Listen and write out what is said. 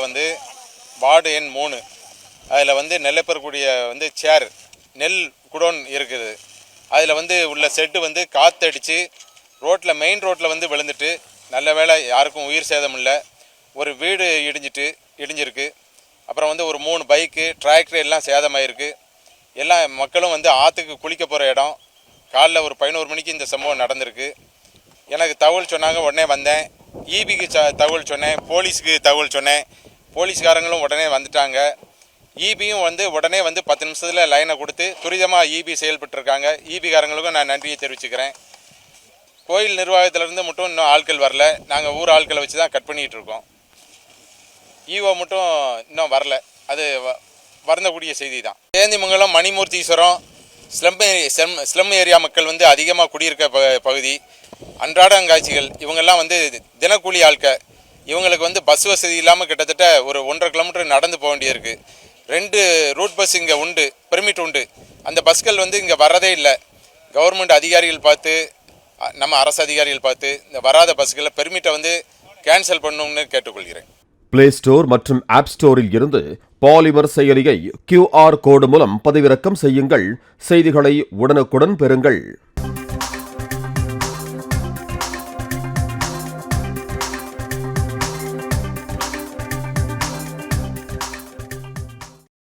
வந்து வார்டு எண் மூணு. அதில் வந்து நெல்லைப்பெறக்கூடிய வந்து சேர் நெல் குடோன் இருக்குது. அதில் வந்து உள்ள செட்டு வந்து காற்றடிச்சு ரோட்டில் மெயின் ரோட்டில் வந்து விழுந்துட்டு நல்ல வேளை யாருக்கும் உயிர் சேதம் இல்லை. ஒரு வீடு இடிஞ்சிட்டு இடிஞ்சிருக்கு. அப்புறம் வந்து ஒரு மூணு பைக்கு டிராக்டர் எல்லாம் சேதமாயிருக்கு. எல்லா மக்களும் வந்து ஆற்றுக்கு குளிக்க போகிற இடம். காலைல ஒரு பதினோரு மணிக்கு இந்த சம்பவம் நடந்திருக்கு. எனக்கு தகவல் சொன்னாங்க உடனே வந்தேன். ஈபிக்கு ச தகவல் சொன்னேன் போலீஸுக்கு தகவல் சொன்னேன். போலீஸ்காரங்களும் உடனே வந்துட்டாங்க. ஈபியும் வந்து உடனே வந்து பத்து நிமிஷத்தில் லைனை கொடுத்து துரிதமாக ஈபி செயல்பட்டுருக்காங்க. ஈபிக்காரங்களுக்கும் நான் நன்றியை தெரிவிச்சுக்கிறேன். கோயில் நிர்வாகத்திலேருந்து மட்டும் இன்னும் ஆட்கள் வரல. நாங்கள் ஊர் ஆட்களை வச்சு தான் கட் பண்ணிகிட்டு இருக்கோம் ஈஓ மட்டும் இன்னும் வரல. அது வ- வருந்தக்கூடிய செய்தி தான் Sendhimangalam Manimoortheeswaram slum slum slum area மக்கள் வந்து அதிகமாக குடியிருக்க ப அன்றாட அங்காட்சிகள் இவங்கெல்லாம் வந்து தினக்கூலி ஆட்க இவங்களுக்கு வந்து பஸ் வசதி இல்லாமல் கிட்டத்தட்ட ஒரு ஒன்றரை கிலோமீட்டர் நடந்து போக வேண்டியிருக்கு. ரெண்டு ரூட் பஸ் இங்கே உண்டு பெர்மிட் உண்டு. அந்த பஸ்கள் வந்து இங்கே வர்றதே இல்லை. கவர்மெண்ட் அதிகாரிகள் பார்த்து நம்ம அரசு அதிகாரிகள் பார்த்து இந்த வராத பஸ்களை பெர்மிட்டை வந்து கேன்சல் பண்ணணும்னு கேட்டுக்கொள்கிறேன். பிளே ஸ்டோர் மற்றும் ஆப் ஸ்டோரில் இருந்து பாலிமர் செயலியை கியூஆர் கோடு மூலம் பதிவிறக்கம் செய்யுங்கள். செய்திகளை உடனுக்குடன் பெறுங்கள்.